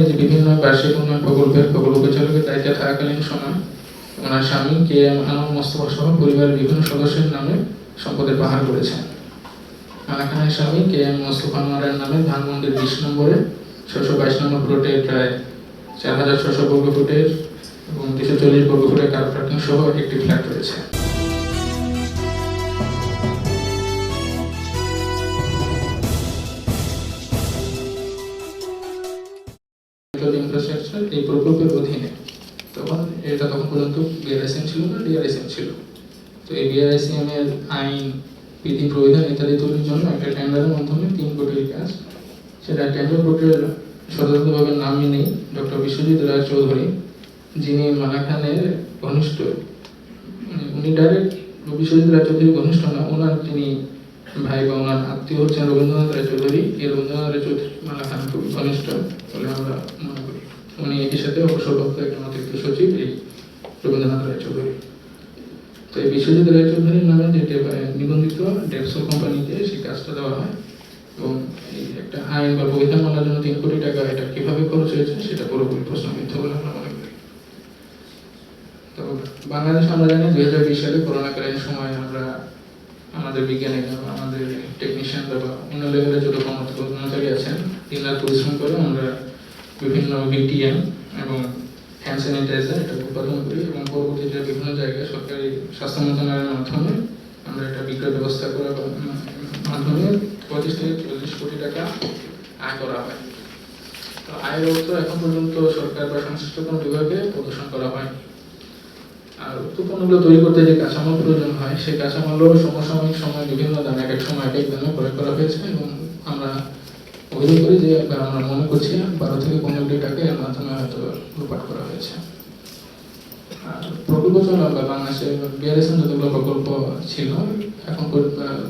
এই যে বিভিন্ন বার্ষিক উন্নয়ন প্রকল্পের প্রকল্প পরিচালকের দায়িত্বে থাকাকালীন সময় ওনার স্বামী কে এম আলম মোস্তফা সহ পরিবারের বিভিন্ন সদস্যের নামে সম্পদের পাহাড় করেছেন। মালাখানের স্বামী কে এম মোস্তফা আনোয়ারের নামে ধানমন্ডির বিশ নম্বরে ছশো বাইশ নম্বর প্লটে প্রায় চার হাজার ছশো বর্গ ফুটের এবং দুশো চল্লিশ বর্গ ফুটের কার সহ একটি ফ্ল্যাট রয়েছে। ইনফ্রাস্ট্রাকচার এই প্রকল্পের অধীনে। তখন এটা তখন পর্যন্ত বিআরএসএম ছিল না ডিআরএসএম ছিল। তো এই বিআরএসএম এর আইন, বিধি, প্রবিধান ইত্যাদি তৈরির জন্য একটা টেন্ডারের মাধ্যমে তিন কোটির কাজ সেটা টেন্ডার বোর্ডের স্বতন্ত্রভাবে নামই নেই। ডক্টর বিশ্বজিৎ রায় চৌধুরী, যিনি মালাখানের ঘনিষ্ঠ মানে উনি ডাইরেক্ট বিশ্বজিৎ রায় চৌধুরী ঘনিষ্ঠ না, ওনার যিনি ভাই বা ওনার আত্মীয় হচ্ছেন রবীন্দ্রনাথ রায় চৌধুরী এই রবীন্দ্রনাথ রায় চৌধুরী মালাখান খুব ঘনিষ্ঠ বলে আমরা মনে করি। উনি এটির সাথে অবসরপ্রাপ্ত একজন অতিরিক্ত সচিব, এই রবীন্দ্রনাথ রায় চৌধুরী। তো এই বিশ্বজিৎ রায় চৌধুরীর নামে যেটা নিবন্ধিত ডেক্সো কোম্পানিতে সেই কাজটা দেওয়া হয় এবং এই একটা আইন বা বৈধান মানার জন্য তিন কোটি টাকা এটা কীভাবে খরচ হয়েছে সেটা পুরোপুরি প্রশ্নবিদ্ধ বলে আমরা মনে করি। তো বাংলাদেশ আমরা জানি দুই হাজার বিশ সালে করোনাকালীন সময় আমরা আমাদের বিজ্ঞানীরা, আমাদের টেকনিশিয়ানরা বা অন্য লেভেলের যত কর্মচারী আছেন দিন রাত পরিশ্রম করে আমরা বিভিন্ন ভিটিএম এবং হ্যান্ড স্যানিটাইজার এটা উৎপাদন করি এবং পরবর্তীতে বিভিন্ন জায়গায় সরকারি স্বাস্থ্য মন্ত্রণালয়ের মাধ্যমে আমরা এটা বিক্রয় ব্যবস্থা করার মাধ্যমে পঁচিশ থেকে চল্লিশ কোটি টাকা আয় করা হয়। তো আয়ের অর্থ এখন পর্যন্ত সরকার বা সংশ্লিষ্ট কোনো বিভাগে প্রদর্শন করা হয়নি। আর উৎপন্নগুলো তৈরি করতে যে কাঁচামাল প্রয়োজন হয়, সেই কাঁচামালও সমসাময়িক সময় বিভিন্ন দামে, এক এক সময় এক এক দামে প্রয়োগ করা হয়েছে এবং আমরা অভিযোগ করি যে আমরা মনে করছি বারো থেকে পনেরো কোটি টাকা এর মাধ্যমে হয়তো লোপাট করা হয়েছে। আর প্রকল্প চলা বা বাংলাদেশে বিআরএসএম যতগুলো প্রকল্প ছিল, এখন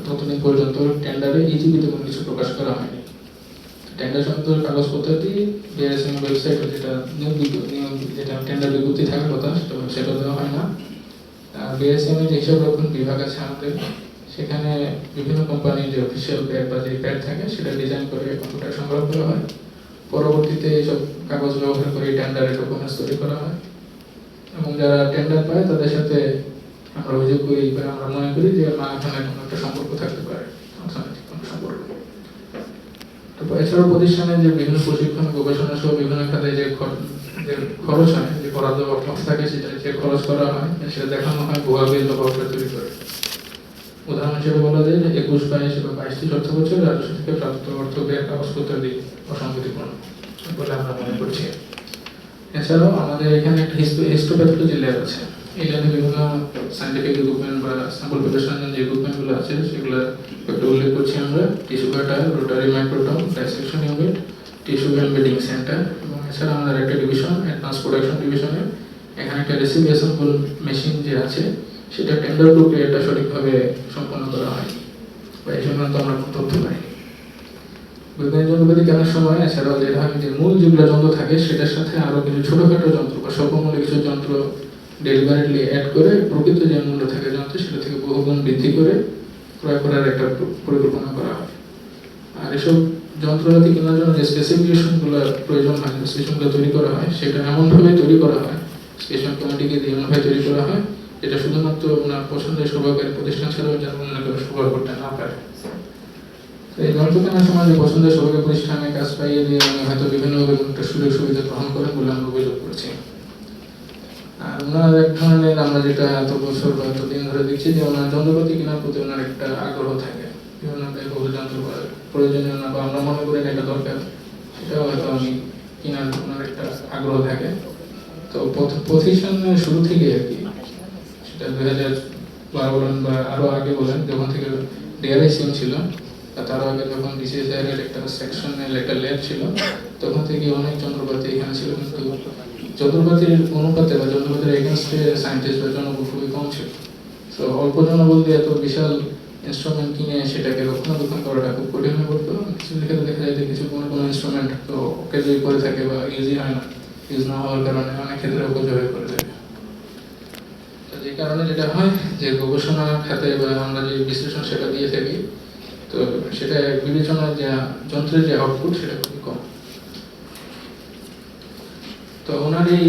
ততদিন পর্যন্ত টেন্ডারে ইজিবিতে কোনো কিছু প্রকাশ করা হয়নি। টেন্ডার সংক্রান্ত কাগজপত্র দিয়ে বিআরএসএম ওয়েবসাইটে যেটা বিজ্ঞপ্তি যেটা টেন্ডার বিজ্ঞপ্তি থাকার কথা, সেটা দেওয়া হয় না। আর বিআরএসএম এর যে হিসাব রক্ষণ বিভাগ আছে আমাদের, সেখানে বিভিন্ন কোম্পানির যে অফিসিয়াল প্যাড বা যে প্যাড থাকে, সেটা ডিজাইন করে কম্পিউটার সংগ্রহ করা হয়। পরবর্তীতে এইসব কাগজ ব্যবহার করে টেন্ডারের ডকুমেন্টস তৈরি করা হয়। এবং যারা টেন্ডার পায়, তাদের সাথে আমরা অভিযোগ করি বা আমরা মনে করি যে মাঝখানে কোনো একটা সম্পর্ক থাকতে পারে। অর্থনৈতিক কোনো সম্পর্ক। এছাড়াও প্রতিষ্ঠানে যে বিভিন্ন প্রশিক্ষণ, গবেষণা সহ বিভিন্ন খাতে যে যে খরচ হয়, যে বরাদ্দ অর্থ থাকে সেটা যে খরচ করা হয়, সেটা দেখানো হয়, ভুয়া বিল বা তৈরি করে। উদাহরণ হিসেবে বলা যায় যে একুশ, বাইশ বা বাইশটি অর্থ বছর রাজস্ব থেকে প্রাপ্ত অর্থ ব্যয় কাগজপত্র দিয়ে অসঙ্গতিপূর্ণ বলে আমরা মনে করছি। এছাড়াও আমাদের এখানে একটা হিস্টোপ্যাথোলজি ল্যাব আছে। ল্যাবে বিভিন্ন সাইন্টিফিক ইকুইপমেন্ট বা স্যাম্পল প্রিপারেশনের যে ইকুইপমেন্টগুলো আছে, সেগুলো একটু উল্লেখ করছি আমরা। Tissue cutter rotary microtome dissection unit tissue bedding centre এবং এছাড়া আমাদের একটা ডিভিশন অ্যাডভান্স প্রোডাকশন ডিভিশনে এখানে একটা অ্যাসেম্বল মেশিন যে আছে, সেটা টেন্ডার প্রক্রিয়াটা সঠিকভাবে সম্পন্ন করা হয় বা এই সংক্রান্ত আমরা তথ্য পাই বৈজ্ঞানিক যন্ত্রপাতি কেনার সময়, এছাড়াও যেটা হয় যে মূল যেগুলো যন্ত্র থাকে, সেটার সাথে আরও কিছু ছোটখাটো যন্ত্র বা স্বল্পমূল্য কিছু যন্ত্র ডেলিভারিলি অ্যাড করে, প্রকৃত যে মূল্য থাকে যন্ত্র সেটা থেকে বহুগুণ বৃদ্ধি করে ক্রয় করার একটা পরিকল্পনা করা হয়। আর এসব যন্ত্রপাতি কেনার জন্য যে স্পেসিফিকেশনগুলো প্রয়োজন হয় স্পেসিফিকেশনগুলো তৈরি করা হয়, সেটা এমনভাবে তৈরি করা হয় স্পেশাল কমিটিকে দিয়ে এমনভাবে তৈরি করা হয়, যেটা শুধুমাত্র ওনার পছন্দের সহকারী প্রতিষ্ঠান ছাড়াও যেন অন্য সবার করতে না পারে এই যন্ত্র কেনার সময় যে পছন্দের সহকারী প্রতিষ্ঠানে কাজ পাইয়ে দিয়ে উনি হয়তো বিভিন্নভাবে একটা সুযোগ সুবিধা গ্রহণ করেন বলে আমরা অভিযোগ করছি। আর ওনার এক ধরনের আমরা যেটা এত বছর বা এতদিন ধরে দেখছি যে ওনার যন্ত্রপাতি কেনার প্রতি ওনার একটা আগ্রহ থাকে। যে ওনার যন্ত্র প্রয়োজনীয় না বা আমরা মনে করি না এটা দরকার, সেটাও হয়তো আমি কেনার ওনার একটা আগ্রহ থাকে। তো প্রতিষ্ঠানের শুরু থেকে আর কি, সেটা দুই হাজার বারো বলেন বা আরও আগে বলেন, যখন থেকে ডিআরআই সিম ছিল তার আগে যখন বিসিএসআই এর একটা সেকশনের একটা ল্যাব ছিল, তখন থেকে অনেক যন্ত্রপাতি এখানে ছিল, কিন্তু যন্ত্রপাতির অনুপাতে বা যন্ত্রপাতির এগেনস্টে সায়েন্টিস্ট বা জনবল খুবই কম ছিল। তো অল্প জনবল দিয়ে এত বিশাল ইনস্ট্রুমেন্ট কিনে সেটাকে রক্ষণাবেক্ষণ করাটা খুব কঠিন হয়ে পড়তো। কিছু ক্ষেত্রে দেখা যায় যে কিছু কোনো কোনো ইনস্ট্রুমেন্ট তো অকেজই করে থাকে বা ইউজই হয় না ইউজ না হওয়ার কারণে অনেক ক্ষেত্রে অপচয় হয়ে পড়ে যায়। তো যে কারণে যেটা হয় যে গবেষণা খাতে বা আমরা যে বিশ্লেষণ সেটা দিয়ে থাকি। তো সেটা বিবেচনার যে, যন্ত্রের যে আউটপুট সেটা খুবই কম। তো ওনার এই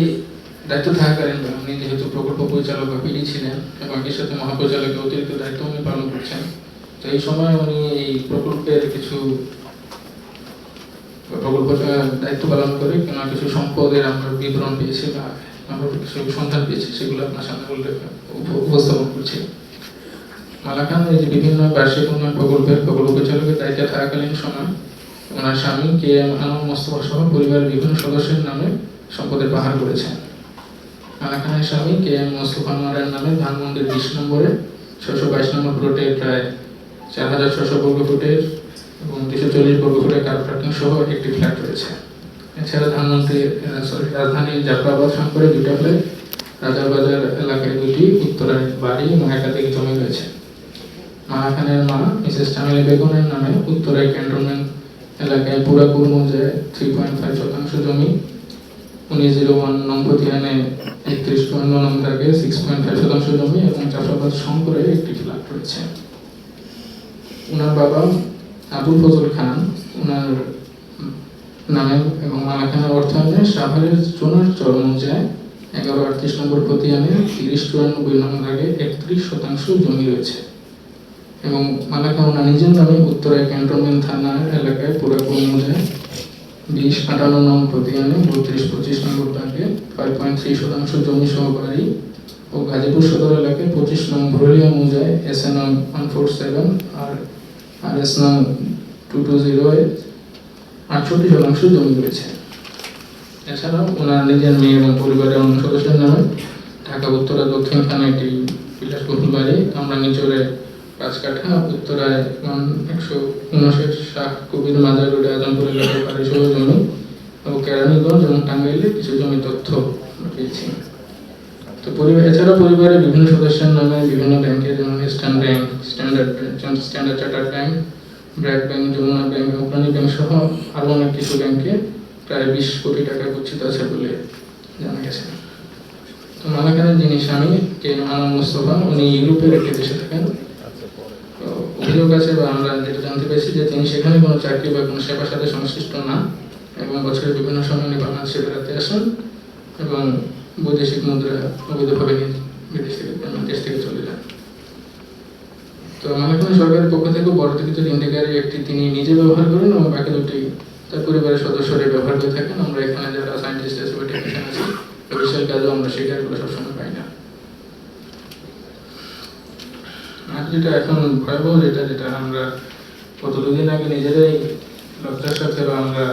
দায়িত্ব থাকাকালীন উনি যেহেতু প্রকল্প পরিচালক বা পিডি ছিলেন এবং একই সাথে মহাপরিচালকের অতিরিক্ত দায়িত্ব উনি পালন করছেন, তো এই সময় উনি এই প্রকল্পের কিছু প্রকল্পটা দায়িত্ব পালন করে কিংবা কিছু সম্পদের আমরা বিবরণ পেয়েছি বা আমরা কিছু সন্ধান পেয়েছি, সেগুলো আপনার সামনে উপ- উপস্থাপন করছি। মালাখান এই যে বিভিন্ন বার্ষিক উন্নয়ন প্রকল্পের প্রকল্প পরিচালকের দায়িত্বে থাকাকালীন সময় ওনার স্বামী কে এম আলম মোস্তফা সহ পরিবারের বিভিন্ন সদস্যের নামে সম্পদের পাহাড় করেছেন। মালাখানের স্বামী কে এম মোস্তফা নোয়ারের নামে ধানমন্দির বিশ নম্বরে ছশো বাইশ নম্বর প্লটে প্রায় চার হাজার ছশো বর্গ ফুটের এবং দুশো চল্লিশ বর্গ ফুটের কার পার্কিং সহ একটি ফ্ল্যাট রয়েছে। এছাড়া ধানমন্ত্রী সরি রাজধানীর জাফরাবাদ শঙ্করে দুটা ফ্ল্যাট, রাজারবাজার এলাকায় দুটি উত্তরায় বাড়ি এবং একাধিক জমি রয়েছে। মালাখানের মা, মিসেস চামেলি বেগমের নামে উত্তরায় ক্যান্টনমেন্ট এলাকায় পুরাপুর মৌজায় থ্রি পয়েন্ট ফাইভ শতাংশ জমি উনিশ জিরো ওয়ান নং প্রতিহানে একত্রিশ চুয়ান্ন নং দাগে সিক্স পয়েন্ট ফাইভ শতাংশ জমি এবং চাষাবাদ শঙ্করে একটি ফ্ল্যাট রয়েছে। ওনার বাবা আবুল ফজল খান ওনার নামে এবং মালাখানের অর্থায়নে সাভারের চোনার চর মৌজায় এগারো আটত্রিশ নম্বর প্রতিহানে তিরিশ চুরানব্বই নং দাগে একত্রিশ শতাংশ জমি রয়েছে। এবং মালাকা ওনার নিজের নামে উত্তরায় ক্যান্টনমেন্ট থানা এলাকায় পুরাপুর মৌজায় বিশ, আটান্ন নং প্রতিহানে বত্রিশ, পঁচিশ নম্বর দাগে ফাইভ পয়েন্ট থ্রি শতাংশ জমি সহ বাড়ি ও গাজীপুর সদর এলাকায় পঁচিশ নং ভরলিয়া মৌজায় S N one four seven আর আর এস নং টু টু জিরো আটষট্টি শতাংশ জমি রয়েছে। এছাড়াও ওনার নিজের মেয়ে এবং পরিবারের অন্য সদস্যের নামে ঢাকা, উত্তরা, দক্ষিণ খানে একটি বিলাসবহুল বাড়ি আমরা নিচরে পাঁচ কাঠা উত্তরায় একশো উনষাট শাহ কবির মাজার রোডে আজমপুর এলাকায় বাড়ি সহ জমি ও কেরানীগঞ্জ এবং টাঙ্গাইলে কিছু জমি তথ্য পেয়েছি। তো পরিবার এছাড়া পরিবারের বিভিন্ন সদস্যের নামে বিভিন্ন ব্যাংকে যেমন Eastern bank Standard Standard Chartered bank BRAC bank Jamuna bank Agrani bank সহ আরও অনেক কিছু ব্যাংকে প্রায় বিশ কোটি টাকা গচ্ছিত আছে বলে জানা গেছে। তো মালাকানের যিনি স্বামী কে আনন্দ মোস্তফা, উনি ইউরোপের একটি দেশে থাকেন। অভিযোগ আছে বা আমরা যেটা জানতে পেরেছি যে তিনি সেখানে কোনো চাকরি বা কোনো সেবার সাথে সংশ্লিষ্ট না এবং বছরের বিভিন্ন সময় উনি বাংলাদেশে বেড়াতে আসেন এবং বৈদেশিক মুদ্রা অবৈধভাবে বিদেশ থেকে দেশ থেকে চলে যান। তো আমাদের এখানে সরকারের পক্ষ থেকে বড় থেকে তিনটে গাড়ি একটি তিনি নিজে ব্যবহার করেন এবং বাকি দুটি তার পরিবারের সদস্যরা ব্যবহার করে থাকেন, আমরা এখানে যারা সায়েন্টিস্ট আছে বা টেকনিশিয়ান আছে বিশাল কাজও আমরা সেই গাড়িগুলো সবসময় পাই না আর যেটা এখন ভয়াবহ যেটা যেটা আমরা কতদিন আগে নিজেরাই লজ্জার সাথে আমরা